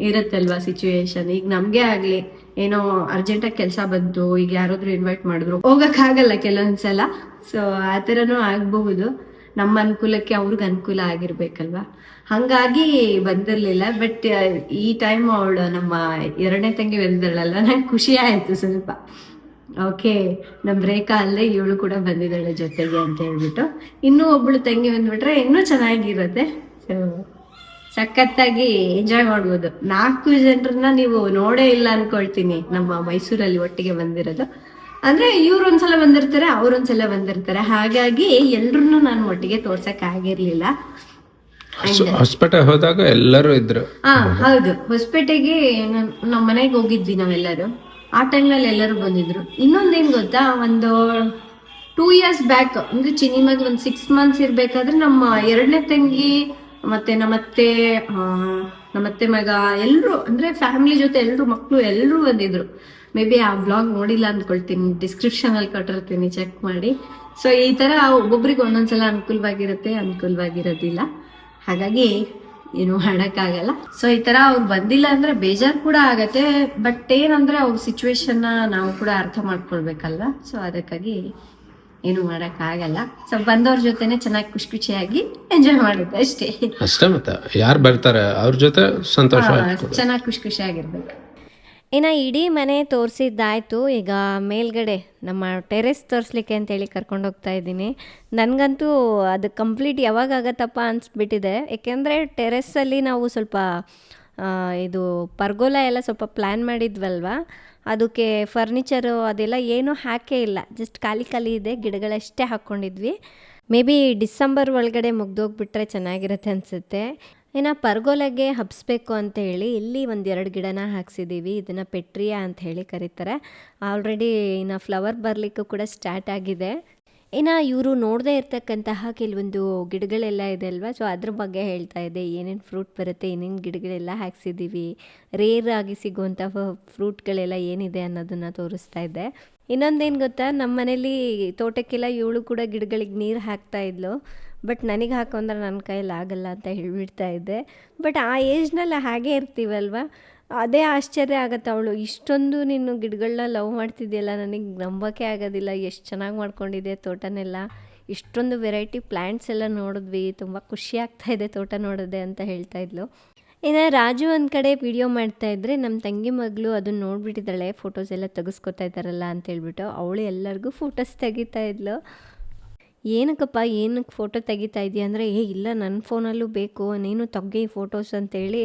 ಇರತ್ತಲ್ವಾ ಸಿಚುವೇಶನ್ ಈಗ ನಮ್ಗೆ ಆಗ್ಲಿ ಏನೋ ಅರ್ಜೆಂಟಾಗಿ ಕೆಲಸ ಬಂತು ಈಗ ಯಾರಾದ್ರೂ ಇನ್ವೈಟ್ ಮಾಡಿದ್ರು ಹೋಗೋಕ್ಕಾಗಲ್ಲ ಕೆಲವೊಂದ್ಸಲ. ಸೊ ಆ ಥರನೂ ಆಗಬಹುದು. ನಮ್ಮ ಅನುಕೂಲಕ್ಕೆ ಅವ್ರಿಗೆ ಅನುಕೂಲ ಆಗಿರ್ಬೇಕಲ್ವಾ? ಹಂಗಾಗಿ ಬಂದಿರ್ಲಿಲ್ಲ ಬಟ್ ಈ ಟೈಮ್ ಅವಳು ನಮ್ಮ ಎರಡನೇ ತಂಗಿ ಬಂದಿದ್ದಾಳಲ್ಲ, ನಂಗೆ ಖುಷಿ ಆಯ್ತು ಸ್ವಲ್ಪ. ಓಕೆ ನಮ್ಮ ರೇಖಾ ಅಲ್ಲೇ ಇವಳು ಕೂಡ ಬಂದಿದ್ದಾಳೆ ಜೊತೆಗೆ ಅಂತ ಹೇಳ್ಬಿಟ್ಟು. ಇನ್ನೂ ಒಬ್ಳು ತಂಗಿ ಬಂದ್ಬಿಟ್ರೆ ಇನ್ನೂ ಚೆನ್ನಾಗಿರುತ್ತೆ. ಸೊ ಸಖತ್ತಾಗಿ ಎಂಜಾಯ್ ಮಾಡ್ಬೋದು. ನಾಲ್ಕು ಜನರನ್ನ ನೀವು ನೋಡೇ ಇಲ್ಲ ಅನ್ಕೊಳ್ತೀನಿ. ನಮ್ಮ ಮೈಸೂರಲ್ಲಿ ಒಟ್ಟಿಗೆ ಬಂದಿರೋದು. ಅಂದ್ರೆ ಇವ್ರು ಒಂದ್ಸಲ ಬಂದಿರ್ತಾರೆ ಅವ್ರೊಂದ್ಸಲ ಬಂದಿರ್ತಾರೆ. ಹಾಗಾಗಿ ಎಲ್ರು ನಾನು ಒಟ್ಟಿಗೆ ತೋರ್ಸಕ್ ಆಗಿರ್ಲಿಲ್ಲ. ಹೊಸಪೇಟೆ ಹೋದಾಗ ಎಲ್ಲರೂ ಇದ್ರು. ಹಾ ಹೌದು. ಹೊಸಪೇಟೆಗೆ ನಮ್ಮ ಮನೆಗೆ ಹೋಗಿದ್ವಿ ನಾವೆಲ್ಲರೂ. ಆ ಟೈಮ್ನಲ್ಲಿ ಎಲ್ಲರೂ ಬಂದಿದ್ರು. ಇನ್ನೊಂದೇನ್ ಗೊತ್ತಾ? ಒಂದು ಟೂ ಇಯರ್ಸ್ ಬ್ಯಾಕ್ ಅಂದ್ರೆ ಚಿನಿಮಾಗ್ ಒಂದು ಸಿಕ್ಸ್ ಮಂತ್ಸ್ ಇರ್ಬೇಕಾದ್ರೆ ನಮ್ಮ ಎರಡನೇ ತಂಗಿ ಮತ್ತೆ ನಮ್ಮತ್ತೆ ನಮ್ಮತ್ತೆ ಮಗ ಎಲ್ರು ಅಂದ್ರೆ ಫ್ಯಾಮಿಲಿ ಜೊತೆ ಎಲ್ರು ಮಕ್ಕಳು ಎಲ್ರು ಬಂದಿದ್ರು. ಮೇ ಬಿ ಆ ವ್ಲಾಗ್ ನೋಡಿಲ್ಲ ಅಂದ್ಕೊಳ್ತೀನಿ ಡಿಸ್ಕ್ರಿಪ್ಷನ್ ಅಲ್ಲಿ ಕೊಟ್ಟಿರ್ತೀನಿ ಚೆಕ್ ಮಾಡಿ. ಸೊ ಈ ತರ ಒಬ್ಬೊಬ್ರಿಗೆ ಒಂದೊಂದ್ಸಲ ಅನುಕೂಲವಾಗಿರುತ್ತೆ ಅನುಕೂಲವಾಗಿರೋದಿಲ್ಲ. ಹಾಗಾಗಿ ಏನು ಮಾಡಕ್ಕಾಗಲ್ಲ. ಸೊ ಈ ತರ ಅವ್ರು ಬಂದಿಲ್ಲ ಅಂದ್ರೆ ಬೇಜಾರ್ ಕೂಡ ಆಗತ್ತೆ. ಬಟ್ ಏನಂದ್ರೆ ಅವ್ರ ಸಿಚುವೇಶನ್ ನಾವು ಕೂಡ ಅರ್ಥ ಮಾಡ್ಕೊಳ್ಬೇಕಲ್ವಾ ಸೊ ಅದಕ್ಕಾಗಿ ಏನು ಮಾಡಕ್ ಆಗಲ್ಲ ಸೊ ಬಂದವ್ರ ಜೊತೆನೆ ಚೆನ್ನಾಗಿ ಖುಷಿ ಖುಷಿಯಾಗಿ ಎಂಜಾಯ್ ಮಾಡುತ್ತೆ ಅಷ್ಟೇ. ಅಷ್ಟೇ ಮತ್ತೆ ಯಾರು ಬರ್ತಾರೆ ಅವ್ರ ಜೊತೆ ಸಂತೋಷ ಚೆನ್ನಾಗಿ ಖುಷಿ ಖುಷಿಯಾಗಿರ್ಬೇಕು. ಇನ್ನು ಇಡೀ ಮನೆ ತೋರಿಸಿದ್ದಾಯಿತು. ಈಗ ಮೇಲ್ಗಡೆ ನಮ್ಮ ಟೆರೆಸ್ ತೋರಿಸ್ಲಿಕ್ಕೆ ಅಂತೇಳಿ ಕರ್ಕೊಂಡು ಹೋಗ್ತಾ ಇದ್ದೀನಿ. ನನಗಂತೂ ಅದು ಕಂಪ್ಲೀಟ್ ಯಾವಾಗ ಆಗತ್ತಪ್ಪ ಅನಿಸ್ಬಿಟ್ಟಿದೆ. ಏಕೆಂದರೆ ಟೆರೆಸ್ಸಲ್ಲಿ ನಾವು ಸ್ವಲ್ಪ ಇದು ಪರ್ಗೋಲ ಎಲ್ಲ ಸ್ವಲ್ಪ ಪ್ಲ್ಯಾನ್ ಮಾಡಿದ್ವಲ್ವ? ಅದಕ್ಕೆ ಫರ್ನಿಚರು ಅದೆಲ್ಲ ಏನೂ ಹಾಕೇ ಇಲ್ಲ. ಜಸ್ಟ್ ಖಾಲಿ ಖಾಲಿ ಇದೆ, ಗಿಡಗಳಷ್ಟೇ ಹಾಕ್ಕೊಂಡಿದ್ವಿ. ಮೇ ಬಿ ಡಿಸೆಂಬರ್ ಒಳಗಡೆ ಮುಗ್ದೋಗ್ಬಿಟ್ರೆ ಚೆನ್ನಾಗಿರುತ್ತೆ ಅನಿಸುತ್ತೆ. ಇನ್ನು ಪರ್ಗೋಲೆಗೆ ಹಬ್ಸ್ಬೇಕು ಅಂತ ಹೇಳಿ ಇಲ್ಲಿ ಒಂದೆರಡು ಗಿಡನ ಹಾಕ್ಸಿದ್ದೀವಿ ಇದನ್ನು ಪೆಟ್ರಿಯಾ ಅಂತ ಹೇಳಿ ಕರೀತಾರೆ. ಆಲ್ರೆಡಿ ಇನ್ನು ಫ್ಲವರ್ ಬರಲಿಕ್ಕೂ ಕೂಡ ಸ್ಟಾರ್ಟ್ ಆಗಿದೆ. ಇನ್ನು ಇವರು ನೋಡದೇ ಇರ್ತಕ್ಕಂತಹ ಕೆಲವೊಂದು ಗಿಡಗಳೆಲ್ಲ ಇದೆ ಅಲ್ವಾ? ಸೊ ಅದ್ರ ಬಗ್ಗೆ ಹೇಳ್ತಾ ಇದೆ ಏನೇನು ಫ್ರೂಟ್ ಬರುತ್ತೆ, ಏನೇನು ಗಿಡಗಳೆಲ್ಲ ಹಾಕ್ಸಿದ್ದೀವಿ ರೇರ್ ಆಗಿ ಸಿಗುವಂಥ ಫ್ರೂಟ್ಗಳೆಲ್ಲ ಏನಿದೆ ಅನ್ನೋದನ್ನು ತೋರಿಸ್ತಾ ಇದ್ದೆ. ಇನ್ನೊಂದೇನು ಗೊತ್ತಾ? ನಮ್ಮ ಮನೇಲಿ ತೋಟಕ್ಕೆಲ್ಲ ಇವಳು ಕೂಡ ಗಿಡಗಳಿಗೆ ನೀರು ಹಾಕ್ತಾ ಇದ್ಲು. ಬಟ್ ನನಗೆ ಹಾಕೊಂಡ್ರೆ ನನ್ನ ಕೈಯಲ್ಲಿ ಆಗಲ್ಲ ಅಂತ ಹೇಳಿಬಿಡ್ತಾ ಇದ್ದೆ. ಬಟ್ ಆ ಏಜ್ನಲ್ಲಿ ಹಾಗೆ ಇರ್ತೀವಲ್ವ? ಅದೇ ಆಶ್ಚರ್ಯ ಆಗತ್ತೆ ಅವಳು. ಇಷ್ಟೊಂದು ನೀನು ಗಿಡಗಳನ್ನ ಲವ್ ಮಾಡ್ತಿದ್ಯಲ್ಲ? ನನಗೆ ನಂಬೋಕೆ ಆಗೋದಿಲ್ಲ. ಎಷ್ಟು ಚೆನ್ನಾಗಿ ಮಾಡ್ಕೊಂಡಿದೆ ತೋಟನೆಲ್ಲ? ಇಷ್ಟೊಂದು ವೆರೈಟಿ ಪ್ಲ್ಯಾಂಟ್ಸ್ ಎಲ್ಲ ನೋಡಿದ್ವಿ. ತುಂಬ ಖುಷಿ ಆಗ್ತಾ ಇದೆ ತೋಟ ನೋಡೋದೆ ಅಂತ ಹೇಳ್ತಾ ಇದ್ಲು. ಇನ್ನು ರಾಜು ಒಂದು ಕಡೆ ವಿಡಿಯೋ ಮಾಡ್ತಾ ಇದ್ರೆ ನಮ್ಮ ತಂಗಿ ಮಗಳು ಅದನ್ನ ನೋಡಿಬಿಟ್ಟಿದ್ದಾಳೆ. ಫೋಟೋಸ್ ಎಲ್ಲ ತೆಗೆಸ್ಕೊತಾ ಇದ್ದಾರಲ್ಲ ಅಂತ ಹೇಳ್ಬಿಟ್ಟು ಅವಳು ಎಲ್ಲರಿಗೂ ಫೋಟೋಸ್ ತೆಗಿತಾ ಇದ್ಲು. ಏನಕ್ಕಪ್ಪ ಏನಕ್ಕೆ ಫೋಟೋ ತೆಗಿತಾ ಇದೆಯಾ? ಅಂದರೆ, ಏ, ಇಲ್ಲ ನನ್ನ ಫೋನಲ್ಲೂ ಬೇಕು, ನೀನು ತೆಗೆಯಿ ಫೋಟೋಸ್ ಅಂತೇಳಿ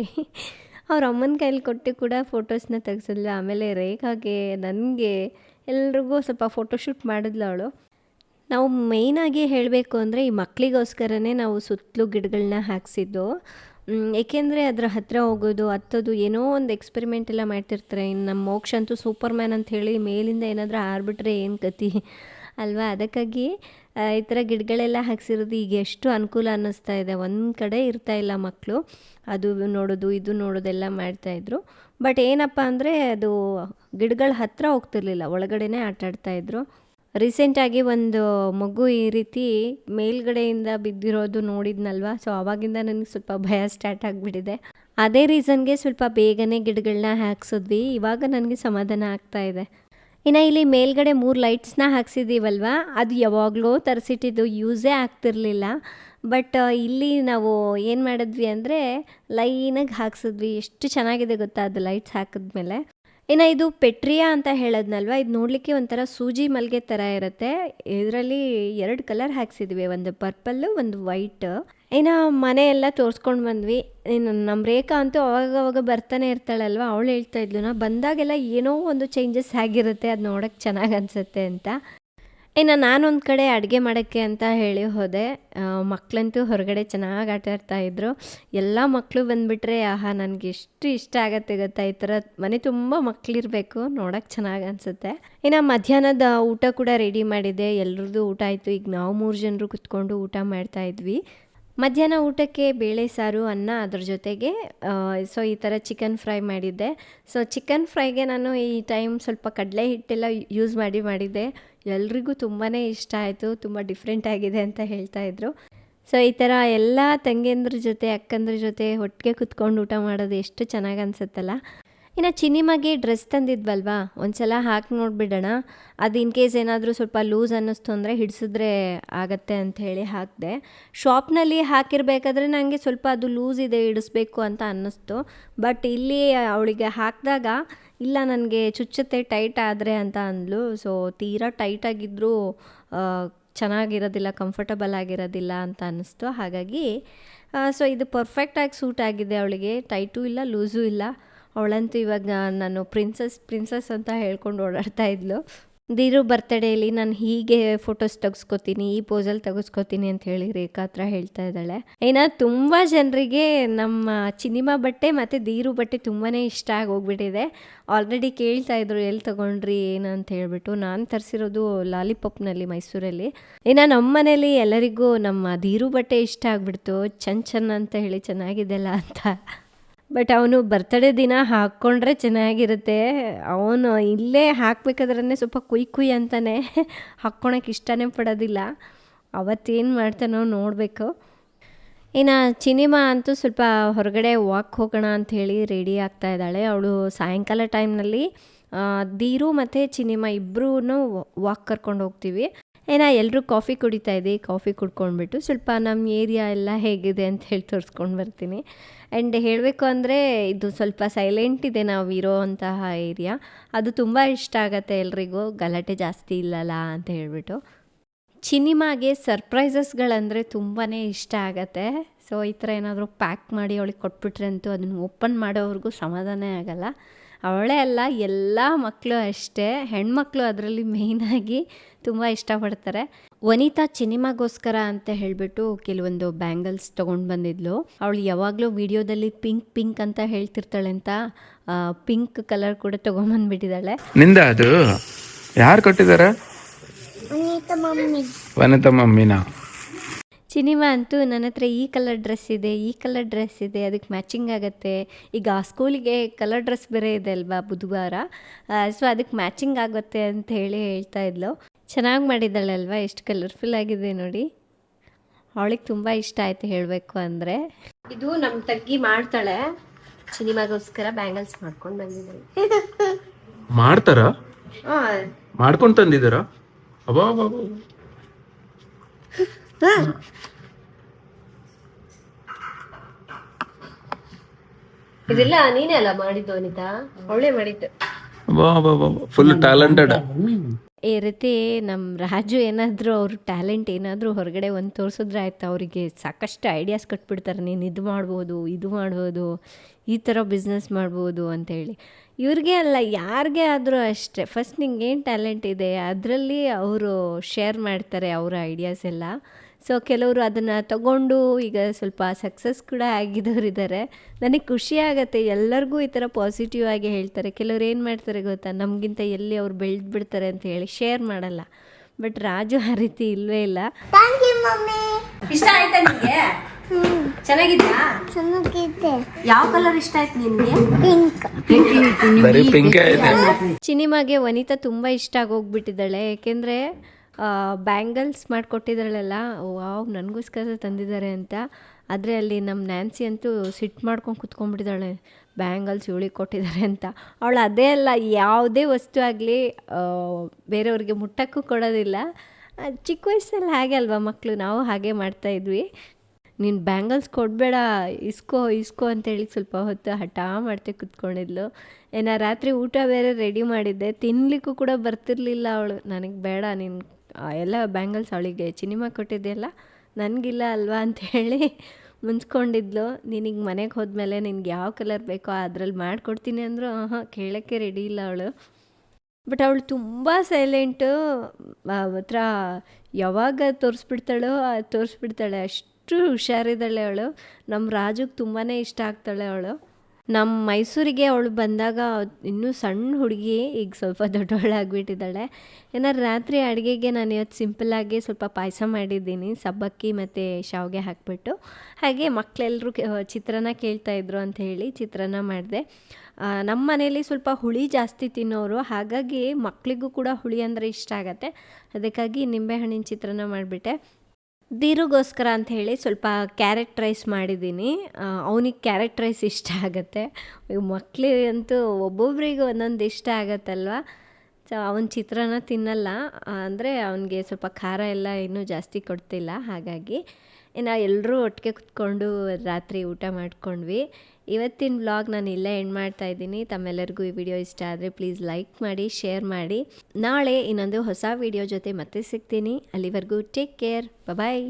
ಅವ್ರ ಅಮ್ಮನ ಕೈಲಿ ಕೊಟ್ಟು ಕೂಡ ಫೋಟೋಸ್ನ ತೆಗ್ಸಿದ್ಲು. ಆಮೇಲೆ ರೇಖಾಗೆ, ನನಗೆ ಎಲ್ರಿಗೂ ಸ್ವಲ್ಪ ಫೋಟೋಶೂಟ್ ಮಾಡಿದ್ಲು ಅವಳು. ನಾವು ಮೇಯ್ನಾಗಿ ಹೇಳಬೇಕು ಅಂದರೆ, ಈ ಮಕ್ಕಳಿಗೋಸ್ಕರನೇ ನಾವು ಸುತ್ತಲೂ ಗಿಡಗಳನ್ನ ಹಾಕ್ಸಿದ್ದು. ಏಕೆಂದರೆ ಅದರ ಹತ್ತಿರ ಹೋಗೋದು, ಹತ್ತೋದು, ಏನೋ ಒಂದು ಎಕ್ಸ್ಪೆರಿಮೆಂಟ್ ಎಲ್ಲ ಮಾಡ್ತಿರ್ತಾರೆ. ಇನ್ನು ನಮ್ಮ ಮೋಕ್ಷ ಅಂತೂ ಸೂಪರ್ ಮ್ಯಾನ್ ಅಂತ ಹೇಳಿ ಮೇಲಿಂದ ಏನಾದರೂ ಆರ್ಬಿಟ್ರೆ ಏನು ಗತಿ? ಅಲ್ವಾ? ಅದಕ್ಕಾಗಿ ಈ ಥರ ಗಿಡಗಳೆಲ್ಲ ಹಾಕ್ಸಿರೋದು ಈಗ ಎಷ್ಟು ಅನುಕೂಲ ಅನ್ನಿಸ್ತಾ ಇದೆ. ಒಂದು ಕಡೆ ಇರ್ತಾ ಇಲ್ಲ ಮಕ್ಕಳು ಅದು ನೋಡೋದು, ಇದು ನೋಡೋದೆಲ್ಲ ಮಾಡ್ತಾಯಿದ್ರು ಬಟ್ ಏನಪ್ಪ ಅಂದರೆ ಅದು ಗಿಡಗಳ ಹತ್ತಿರ ಹೋಗ್ತಿರ್ಲಿಲ್ಲ. ಒಳಗಡೆನೇ ಆಟ ಆಡ್ತಾಯಿದ್ರು ರೀಸೆಂಟಾಗಿ ಒಂದು ಮಗು ಈ ರೀತಿ ಮೇಲ್ಗಡೆಯಿಂದ ಬಿದ್ದಿರೋದು ನೋಡಿದ್ನಲ್ವ? ಸೊ ಅವಾಗಿಂದ ನನಗೆ ಸ್ವಲ್ಪ ಭಯ ಸ್ಟಾರ್ಟ್ ಆಗಿಬಿಟ್ಟಿದೆ. ಅದೇ ರೀಸನ್ಗೆ ಸ್ವಲ್ಪ ಬೇಗನೆ ಗಿಡಗಳನ್ನ ಹಾಕ್ಸಿದ್ವಿ. ಇವಾಗ ನನಗೆ ಸಮಾಧಾನ ಆಗ್ತಾ ಇದೆ. ಇನ್ನು ಇಲ್ಲಿ ಮೇಲ್ಗಡೆ ಮೂರು ಲೈಟ್ಸ್ನ ಹಾಕ್ಸಿದ್ದೀವಲ್ವ ಅದು ಯಾವಾಗಲೂ ತರಿಸಿಟ್ಟಿದ್ದು ಯೂಸೇ ಆಗ್ತಿರಲಿಲ್ಲ. ಬಟ್ ಇಲ್ಲಿ ನಾವು ಏನು ಮಾಡಿದ್ವಿ ಅಂದರೆ ಲೈನಾಗಿ ಹಾಕ್ಸಿದ್ವಿ. ಎಷ್ಟು ಚೆನ್ನಾಗಿದೆ ಗೊತ್ತಾ ಅದು ಲೈಟ್ಸ್ ಹಾಕಿದ್ಮೇಲೆ? ಇನ್ನು ಇದು ಪೆಟ್ರಿಯಾ ಅಂತ ಹೇಳದ್ನಲ್ವ? ಇದು ನೋಡಲಿಕ್ಕೆ ಒಂಥರ ಸೂಜಿ ಮಲ್ಗೆ ಥರ ಇರುತ್ತೆ. ಇದರಲ್ಲಿ ಎರಡು ಕಲರ್ ಹಾಕ್ಸಿದ್ವಿ. ಒಂದು ಪರ್ಪಲ್ಲು, ಒಂದು ವೈಟ್. ಏನ ಮನೆ ಎಲ್ಲ ತೋರಿಸ್ಕೊಂಡು ಬಂದ್ವಿ. ಇನ್ನು ನಮ್ಮ ರೇಖಾ ಅಂತೂ ಅವಾಗವಾಗ ಅವಾಗ ಬರ್ತಾನೆ ಇರ್ತಾಳಲ್ವ? ಅವಳು ಹೇಳ್ತಾ ಇದ್ಲು, ನಾ ಬಂದಾಗೆಲ್ಲ ಏನೋ ಒಂದು ಚೇಂಜಸ್ ಆಗಿರುತ್ತೆ. ಅದು ನೋಡೋಕ್ಕೆ ಚೆನ್ನಾಗಿ ಅನ್ಸುತ್ತೆ ಅಂತ. ಇನ್ನು ನಾನೊಂದು ಕಡೆ ಅಡುಗೆ ಮಾಡೋಕ್ಕೆ ಅಂತ ಹೇಳಿ ಹೋದೆ. ಮಕ್ಕಳಂತೂ ಹೊರಗಡೆ ಚೆನ್ನಾಗಿ ಆಟ ಆಡ್ತಾ ಇದ್ರು. ಎಲ್ಲ ಮಕ್ಕಳು ಬಂದುಬಿಟ್ರೆ, ಆಹಾ, ನನಗೆ ಎಷ್ಟು ಇಷ್ಟ ಆಗತ್ತೆ ಗೊತ್ತಾ? ಈ ಥರ ಮನೆ ತುಂಬ ಮಕ್ಕಳಿರಬೇಕು ನೋಡೋಕ್ಕೆ ಚೆನ್ನಾಗಿ ಅನಿಸುತ್ತೆ. ಇನ್ನು ಮಧ್ಯಾಹ್ನದ ಊಟ ಕೂಡ ರೆಡಿ ಮಾಡಿದೆ. ಎಲ್ರದ್ದು ಊಟ ಆಯಿತು. ಈಗ ನಾವು ಮೂರು ಜನರು ಕುತ್ಕೊಂಡು ಊಟ ಮಾಡ್ತಾ ಇದ್ವಿ. ಮಧ್ಯಾಹ್ನ ಊಟಕ್ಕೆ ಬೇಳೆ ಸಾರು, ಅನ್ನ ಅದ್ರ ಜೊತೆಗೆ ಸೊ ಈ ಥರ ಚಿಕನ್ ಫ್ರೈ ಮಾಡಿದ್ದೆ. ಸೊ ಚಿಕನ್ ಫ್ರೈಗೆ ನಾನು ಈ ಟೈಮ್ ಸ್ವಲ್ಪ ಕಡಲೆ ಹಿಟ್ಟೆಲ್ಲ ಯೂಸ್ ಮಾಡಿ ಮಾಡಿದ್ದೆ. ಎಲ್ರಿಗೂ ತುಂಬಾ ಇಷ್ಟ ಆಯಿತು, ತುಂಬ ಡಿಫ್ರೆಂಟ್ ಆಗಿದೆ ಅಂತ ಹೇಳ್ತಾ ಇದ್ರು. ಸೊ ಈ ಥರ ಎಲ್ಲ ತಂಗಿಯಂದ್ರ ಜೊತೆ, ಅಕ್ಕಂದ್ರ ಜೊತೆ ಒಟ್ಟಿಗೆ ಕುತ್ಕೊಂಡು ಊಟ ಮಾಡೋದು ಎಷ್ಟು ಚೆನ್ನಾಗಿ ಅನ್ಸುತ್ತಲ್ಲ. ಇನ್ನು ಚಿನಿಮಾಗೆ ಡ್ರೆಸ್ ತಂದಿದ್ವಲ್ವಾ? ಒಂದ್ಸಲ ಹಾಕಿ ನೋಡಿಬಿಡೋಣ. ಅದು ಇನ್ ಕೇಸ್ ಏನಾದರೂ ಸ್ವಲ್ಪ ಲೂಸ್ ಅನ್ನಿಸ್ತು ಅಂದರೆ ಹಿಡಿಸಿದ್ರೆ ಆಗತ್ತೆ ಹೇಳಿ ಹಾಕಿದೆ. ಶಾಪ್ನಲ್ಲಿ ಹಾಕಿರ್ಬೇಕಾದ್ರೆ ನನಗೆ ಸ್ವಲ್ಪ ಅದು ಲೂಸ್ ಇದೆ, ಹಿಡಿಸ್ಬೇಕು ಅಂತ ಅನ್ನಿಸ್ತು. ಬಟ್ ಇಲ್ಲಿ ಅವಳಿಗೆ ಹಾಕಿದಾಗ ಇಲ್ಲ, ನನಗೆ ಚುಚ್ಚತೆ ಟೈಟ್ ಆದರೆ ಅಂತ ಅಂದ್ಲು. ಸೊ ತೀರಾ ಟೈಟಾಗಿದ್ದರೂ ಚೆನ್ನಾಗಿರೋದಿಲ್ಲ ಕಂಫರ್ಟಬಲ್ ಆಗಿರೋದಿಲ್ಲ ಅಂತ ಅನ್ನಿಸ್ತು. ಹಾಗಾಗಿ ಸೊ ಇದು ಪರ್ಫೆಕ್ಟಾಗಿ ಸೂಟ್ ಆಗಿದೆ ಅವಳಿಗೆ. ಟೈಟೂ ಇಲ್ಲ ಲೂಸೂ ಇಲ್ಲ. ಅವಳಂತೂ ಇವಾಗ ನಾನು ಪ್ರಿನ್ಸಸ್ ಪ್ರಿನ್ಸಸ್ ಅಂತ ಹೇಳ್ಕೊಂಡು ಓಡಾಡ್ತಾ ಇದ್ಲು. ದೀರು ಬರ್ತಡೇಲಿ ನಾನು ಹೀಗೆ ಫೋಟೋಸ್ ತೆಗೆಸ್ಕೋತೀನಿ, ಈ ಪೋಸಲ್ಲಿ ತೆಗೆಸ್ಕೊತೀನಿ ಅಂತ ಹೇಳಿ ರೇಖಾ ಹತ್ರ ಹೇಳ್ತಾ ಇದ್ದಾಳೆ. ಇನ್ನು ತುಂಬ ಜನರಿಗೆ ನಮ್ಮ ಚಿನಿಮಾ ಬಟ್ಟೆ ಮತ್ತು ದೀರು ಬಟ್ಟೆ ತುಂಬಾ ಇಷ್ಟ ಆಗಿ ಹೋಗ್ಬಿಟ್ಟಿದೆ. ಆಲ್ರೆಡಿ ಕೇಳ್ತಾ ಇದ್ರು ಎಲ್ಲಿ ತಗೊಂಡ್ರಿ, ಏನು? ಅಂತ ಹೇಳ್ಬಿಟ್ಟು ನಾನು ತರಿಸಿರೋದು ಲಾಲಿಪಾಪ್ನಲ್ಲಿ, ಮೈಸೂರಲ್ಲಿ. ಇನ್ನು ನಮ್ಮ ಮನೇಲಿ ಎಲ್ಲರಿಗೂ ನಮ್ಮ ದೀರು ಬಟ್ಟೆ ಇಷ್ಟ ಆಗ್ಬಿಡ್ತು. ಚಂದ ಚಂದ ಅಂತ ಹೇಳಿ ಚೆನ್ನಾಗಿದೆಲ್ಲ ಅಂತ. ಬಟ್ ಅವನು ಬರ್ತಡೇ ದಿನ ಹಾಕ್ಕೊಂಡ್ರೆ ಚೆನ್ನಾಗಿರುತ್ತೆ. ಅವನು ಇಲ್ಲೇ ಹಾಕ್ಬೇಕಾದ್ರೆ ಸ್ವಲ್ಪ ಕುಯ್ ಕುಯ್ ಅಂತಾನೆ (laughs) ಹಾಕ್ಕೊಳಕ್ಕೆ ಇಷ್ಟನೇ ಪಡೋದಿಲ್ಲ. ಅವತ್ತೇನು ಮಾಡ್ತಾನೋ ನೋಡಬೇಕು. ಇನ್ನು ಚಿನಿಮಾ ಅಂತೂ ಸ್ವಲ್ಪ ಹೊರಗಡೆ ವಾಕ್ ಹೋಗೋಣ ಅಂಥೇಳಿ ರೆಡಿ ಆಗ್ತಾ ಇದ್ದಾಳೆ. ಅವಳು ಸಾಯಂಕಾಲ ಟೈಮ್ನಲ್ಲಿ ದೀರು ಮತ್ತು ಚಿನಿಮಾ ಇಬ್ಬರೂ ವಾಕ್ ಕರ್ಕೊಂಡು ಹೋಗ್ತೀವಿ. ಏನೋ ಎಲ್ಲರೂ ಕಾಫಿ ಕುಡಿತಾ ಇದ್ದೆ, ಕಾಫಿ ಕುಡ್ಕೊಂಡ್ಬಿಟ್ಟು ಸ್ವಲ್ಪ ನಮ್ಮ ಏರಿಯಾ ಎಲ್ಲ ಹೇಗಿದೆ ಅಂತ ಹೇಳಿ ತೋರಿಸ್ಕೊಂಡು ಬರ್ತೀನಿ. ಆ್ಯಂಡ್ ಹೇಳಬೇಕು ಅಂದರೆ, ಇದು ಸ್ವಲ್ಪ ಸೈಲೆಂಟ್ ಇದೆ ನಾವು ಇರೋ ಅಂತಹ ಏರಿಯಾ. ಅದು ತುಂಬ ಇಷ್ಟ ಆಗುತ್ತೆ ಎಲ್ರಿಗೂ. ಗಲಾಟೆ ಜಾಸ್ತಿ ಇಲ್ಲಲ್ಲ ಅಂತ ಹೇಳಿಬಿಟ್ಟು. ಚಿನಿಮಾಗೆ ಸರ್ಪ್ರೈಸಸ್ಗಳಂದರೆ ತುಂಬಾ ಇಷ್ಟ ಆಗತ್ತೆ. ಸೊ ಈ ಥರ ಏನಾದರೂ ಪ್ಯಾಕ್ ಮಾಡಿ ಅವಳಿಗೆ ಕೊಟ್ಬಿಟ್ರೆ ಅಂತೂ ಅದನ್ನು ಓಪನ್ ಮಾಡೋವ್ರಿಗೂ ಸಮಾಧಾನ ಆಗಲ್ಲ. ಅವಳೇ ಅಲ್ಲ ಎಲ್ಲ ಮಕ್ಕಳು ಅಷ್ಟೇ. ಹೆಣ್ಮಕ್ಳು ಅದರಲ್ಲಿ ಮೇಯ್ನಾಗಿ ತುಂಬ ಇಷ್ಟಪಡ್ತಾರೆ. ವನಿತಾ ಸಿನಿಮಾಗೋಸ್ಕರ ಅಂತ ಹೇಳಿಬಿಟ್ಟು ಕೆಲವೊಂದು ಬ್ಯಾಂಗಲ್ಸ್ ತೊಗೊಂಡು ಬಂದಿದ್ಲು. ಅವಳು ಯಾವಾಗಲೂ ವಿಡಿಯೋದಲ್ಲಿ ಪಿಂಕ್ ಪಿಂಕ್ ಅಂತ ಹೇಳ್ತಿರ್ತಾಳೆ ಅಂತ ಪಿಂಕ್ ಕಲರ್ ಕೂಡ ತೊಗೊಂಬಂದ್ಬಿಟ್ಟಿದ್ದಾಳೆ ನಿಂದ ಅದು? ಯಾರು ಕೊಟ್ಟಿದ್ದಾರೆ? ವನಿತಾ ಮಮ್ಮಿನ? ಸಿನಿಮಾ ಅಂತೂ ನನ್ನ ಹತ್ರ ಈ ಕಲರ್ ಡ್ರೆಸ್ ಇದೆ ಈ ಕಲರ್ ಡ್ರೆಸ್ ಇದೆ ಅದಕ್ಕೆ ಮ್ಯಾಚಿಂಗ್ ಆಗುತ್ತೆ. ಈಗ ಸ್ಕೂಲಿಗೆ ಕಲರ್ ಡ್ರೆಸ್ ಬೇರೆ ಇದೆ ಅಲ್ವಾ ಬುಧವಾರ? ಸೊ ಅದಕ್ಕೆ ಮ್ಯಾಚಿಂಗ್ ಆಗುತ್ತೆ ಅಂತ ಹೇಳಿ ಹೇಳ್ತಾ ಇದ್ಲು. ಚೆನ್ನಾಗಿ ಮಾಡಿದ್ದಾಳಲ್ವಾ ಎಷ್ಟು ಕಲರ್ಫುಲ್ ಆಗಿದೆ ನೋಡಿ. ಅವಳಿಗೆ ತುಂಬ ಇಷ್ಟ ಆಯಿತು ಹೇಳಬೇಕು ಅಂದರೆ. ಇದು ನಮ್ಮ ತಗ್ಗಿ ಮಾಡ್ತಾಳೆ. ಸಿನಿಮಾಗೋಸ್ಕರ ಬ್ಯಾಂಗಲ್ಸ್ ಮಾಡ್ಕೊಂಡು ಬಂದಿದ್ದಾಳೆ. ಮಾಡ್ತಾರ? ಹಾಂ. ಮಾಡ್ಕೊಂಡು ತಂದಿದ್ದಾರ? ಅಬ್ಬಾ ಅಬ್ಬಾ, ಅಬ್ಬಾ. ಇದೆಲ್ಲ ನೀನೇ ಅಲ್ಲ ಮಾಡಿದ್ದು ಅನಿತಾ? ಒಳ್ಳೆ ಮಾಡಿದ್ದು. ಫುಲ್ ಟ್ಯಾಲೆಂಟೆಡ್ ಈ ರೀತಿ ನಮ್ಮ ರಾಜು ಏನಾದರೂ ಅವ್ರ ಟ್ಯಾಲೆಂಟ್ ಏನಾದರೂ ಹೊರಗಡೆ ಒಂದು ತೋರಿಸಿದ್ರೆ ಆಯ್ತು ಅವರಿಗೆ ಸಾಕಷ್ಟು ಐಡಿಯಾಸ್ ಕಟ್ಬಿಡ್ತಾರೆ. ನೀನು ಇದು ಮಾಡ್ಬೋದು ಇದು ಮಾಡ್ಬೋದು ಈ ಥರ ಬಿಸ್ನೆಸ್ ಮಾಡ್ಬೋದು ಅಂತೇಳಿ. ಇವ್ರಿಗೆ ಅಲ್ಲ ಯಾರಿಗೆ ಆದರೂ ಅಷ್ಟೇ. ಫಸ್ಟ್ ನಿಂಗೆ ಏನು ಟ್ಯಾಲೆಂಟ್ ಇದೆ ಅದರಲ್ಲಿ ಅವರು ಶೇರ್ ಮಾಡ್ತಾರೆ ಅವರ ಐಡಿಯಾಸ್ ಎಲ್ಲ. ಸೊ ಕೆಲವರು ಅದನ್ನು ತಗೊಂಡು ಈಗ ಸ್ವಲ್ಪ ಸಕ್ಸಸ್ ಕೂಡ ಆಗಿದವರಿದ್ದಾರೆ ನನಗೆ ಖುಷಿ ಆಗುತ್ತೆ. ಎಲ್ಲರಿಗೂ ಈ ಥರ ಪಾಸಿಟಿವ್ ಆಗಿ ಹೇಳ್ತಾರೆ. ಕೆಲವ್ರು ಏನು ಮಾಡ್ತಾರೆ ಗೊತ್ತಾ? ನಮಗಿಂತ ಎಲ್ಲಿ ಅವ್ರು ಬೆಳೆದು ಬಿಡ್ತಾರೆ ಅಂತ ಹೇಳಿ ಶೇರ್ ಮಾಡಲ್ಲ. ಬಟ್ ರಾಜು ಆ ರೀತಿ ಇಲ್ವೇ ಇಲ್ಲ. ಇಷ್ಟ ಆಯ್ತಾ ನಿಮಗೆ ಚೆನ್ನಾಗಿದ್ಯಾ? ಚೆನ್ನಾಗಿದೆ. ಯಾವ ಕಲರ್ ಇಷ್ಟ ಆಯ್ತು ನಿನಗೆ? ಸಿನಿಮಾಗೆ ವನಿತಾ ತುಂಬಾ ಇಷ್ಟ ಆಗೋಗ್ಬಿಟ್ಟಿದ್ದಾಳೆ. ಏಕೆಂದರೆ ಬ್ಯಾಂಗಲ್ಸ್ ಮಾಡಿಕೊಟ್ಟಿದ್ದಾಳಲ್ಲ ವಾವ್ ನನಗೋಸ್ಕರ ತಂದಿದ್ದಾರೆ ಅಂತ. ಆದರೆ ಅಲ್ಲಿ ನಮ್ಮ ನ್ಯಾನ್ಸಿ ಅಂತೂ ಸಿಟ್ಟು ಮಾಡ್ಕೊಂಡು ಕುತ್ಕೊಂಡ್ಬಿಟ್ಟಿದ್ದಾಳೆ. ಬ್ಯಾಂಗಲ್ಸ್ ಇವಳಿಗೆ ಕೊಟ್ಟಿದ್ದಾರೆ ಅಂತ. ಅವಳು ಅದೇ ಅಲ್ಲ, ಯಾವುದೇ ವಸ್ತು ಆಗಲಿ ಬೇರೆಯವ್ರಿಗೆ ಮುಟ್ಟಕ್ಕೂ ಕೊಡೋದಿಲ್ಲ. ಚಿಕ್ಕ ವಯಸ್ಸಲ್ಲಿ ಹಾಗೆ ಅಲ್ವಾ ಮಕ್ಕಳು ನಾವು ಹಾಗೆ ಮಾಡ್ತಾಯಿದ್ವಿ ನೀನು ಬ್ಯಾಂಗಲ್ಸ್ ಕೊಡಬೇಡ, ಇಸ್ಕೋ ಇಸ್ಕೋ ಅಂತೇಳಿ ಸ್ವಲ್ಪ ಹೊತ್ತು ಹಠ ಮಾಡ್ತೆ ಕುತ್ಕೊಂಡಿದ್ಲು. ಏನೋ, ರಾತ್ರಿ ಊಟ ಬೇರೆ ರೆಡಿ ಮಾಡಿದ್ದೆ. ತಿನ್ನಲಿಕ್ಕೂ ಕೂಡ ಬರ್ತಿರ್ಲಿಲ್ಲ ಅವಳು. ನನಗೆ ಬೇಡ, ನೀನು ಎಲ್ಲ ಬ್ಯಾಂಗಲ್ಸ್ ಅವಳಿಗೆ ಸಿನಿಮಾ ಕೊಟ್ಟಿದ್ದೆಲ್ಲ ನನಗಿಲ್ಲ ಅಲ್ವಾ? ಅಂತ ಹೇಳಿ ನೀನೀಗ ಮನೆಗೆ ಹೋದ್ಮೇಲೆ ನಿನಗೆ ಯಾವ ಕಲರ್ ಬೇಕೋ ಅದ್ರಲ್ಲಿ ಮಾಡಿಕೊಡ್ತೀನಿ ಅಂದರು. ಹಾಂ ಕೇಳೋಕ್ಕೆ ರೆಡಿ ಇಲ್ಲ ಅವಳು. ಬಟ್ ಅವಳು ತುಂಬ ಸೈಲೆಂಟು ಹತ್ರ ಯಾವಾಗ ತೋರಿಸ್ಬಿಡ್ತಾಳೋ, ತೋರಿಸ್ಬಿಡ್ತಾಳೆ. ಅಷ್ಟು ಹುಷಾರಿದ್ದಾಳೆ ಅವಳು. ನಮ್ಮ ರಾಜುಗೆ ತುಂಬಾ ಇಷ್ಟ ಆಗ್ತಾಳೆ ಅವಳು. ನಮ್ಮ ಮೈಸೂರಿಗೆ ಅವಳು ಬಂದಾಗ ಇನ್ನೂ ಸಣ್ಣ ಹುಡುಗಿ ಈಗ ಸ್ವಲ್ಪ ದೊಡ್ಡವಳಾಗ್ಬಿಟ್ಟಿದ್ದಾಳೆ. ಏನಾದ್ರು ರಾತ್ರಿ ಅಡುಗೆಗೆ ನಾನು ಇವತ್ತು ಸಿಂಪಲ್ಲಾಗಿ ಸ್ವಲ್ಪ ಪಾಯಸ ಮಾಡಿದ್ದೀನಿ, ಸಬ್ಬಕ್ಕಿ ಮತ್ತು ಶಾವಿಗೆ ಹಾಕಿಬಿಟ್ಟು. ಹಾಗೆ ಮಕ್ಕಳೆಲ್ಲರೂ ಚಿತ್ರಾನ್ನ ಕೇಳ್ತಾಯಿದ್ರು ಅಂತ ಹೇಳಿ ಚಿತ್ರಾನ್ನ ಮಾಡಿದೆ. ನಮ್ಮ ಮನೇಲಿ ಸ್ವಲ್ಪ ಹುಳಿ ಜಾಸ್ತಿ ತಿನ್ನೋರು, ಹಾಗಾಗಿ ಮಕ್ಕಳಿಗೂ ಕೂಡ ಹುಳಿ ಅಂದರೆ ಇಷ್ಟ ಆಗತ್ತೆ. ಅದಕ್ಕಾಗಿ ನಿಂಬೆಹಣ್ಣಿನ ಚಿತ್ರಾನ್ನ ಮಾಡಿಬಿಟ್ಟೆ. ದೀರುಗೋಸ್ಕರ ಅಂತ ಹೇಳಿ ಸ್ವಲ್ಪ ಕ್ಯಾರೆಟ್ ರೈಸ್ ಮಾಡಿದ್ದೀನಿ ಅವನಿಗೆ ಕ್ಯಾರೆಟ್ ರೈಸ್ ಇಷ್ಟ ಆಗುತ್ತೆ. ಮಕ್ಕಳಿಗಂತೂ ಒಬ್ಬೊಬ್ರಿಗೆ ಒಂದೊಂದು ಇಷ್ಟ ಆಗತ್ತಲ್ವ? ಸೊ ಅವನ ಚಿತ್ರಾನ್ನ ತಿನ್ನಲ್ಲ. ಅಂದರೆ ಅವನಿಗೆ ಸ್ವಲ್ಪ ಖಾರ ಎಲ್ಲ ಇನ್ನೂ ಜಾಸ್ತಿ ಕೊಡ್ತಿಲ್ಲ. ಹಾಗಾಗಿ ಇನ್ನು ಎಲ್ಲರೂ ಒಟ್ಟಿಗೆ ಕುತ್ಕೊಂಡು ರಾತ್ರಿ ಊಟ ಮಾಡ್ಕೊಂಡ್ವಿ. ಇವತ್ತಿನ ವ್ಲಾಗ್ ನಾನು ಇಲ್ಲೇ ಎಂಡ್ ಮಾಡ್ತಾ ಇದ್ದೀನಿ. ತಮ್ಮೆಲ್ಲರಿಗೂ ಈ ವಿಡಿಯೋ ಇಷ್ಟ ಆದರೆ ಪ್ಲೀಸ್ ಲೈಕ್ ಮಾಡಿ ಶೇರ್ ಮಾಡಿ. ನಾಳೆ ಇನ್ನೊಂದು ಹೊಸ ವಿಡಿಯೋ ಜೊತೆ ಮತ್ತೆ ಸಿಗ್ತೀನಿ. ಅಲ್ಲಿವರೆಗೂ ಟೇಕ್ ಕೇರ್ ಬಾಯ್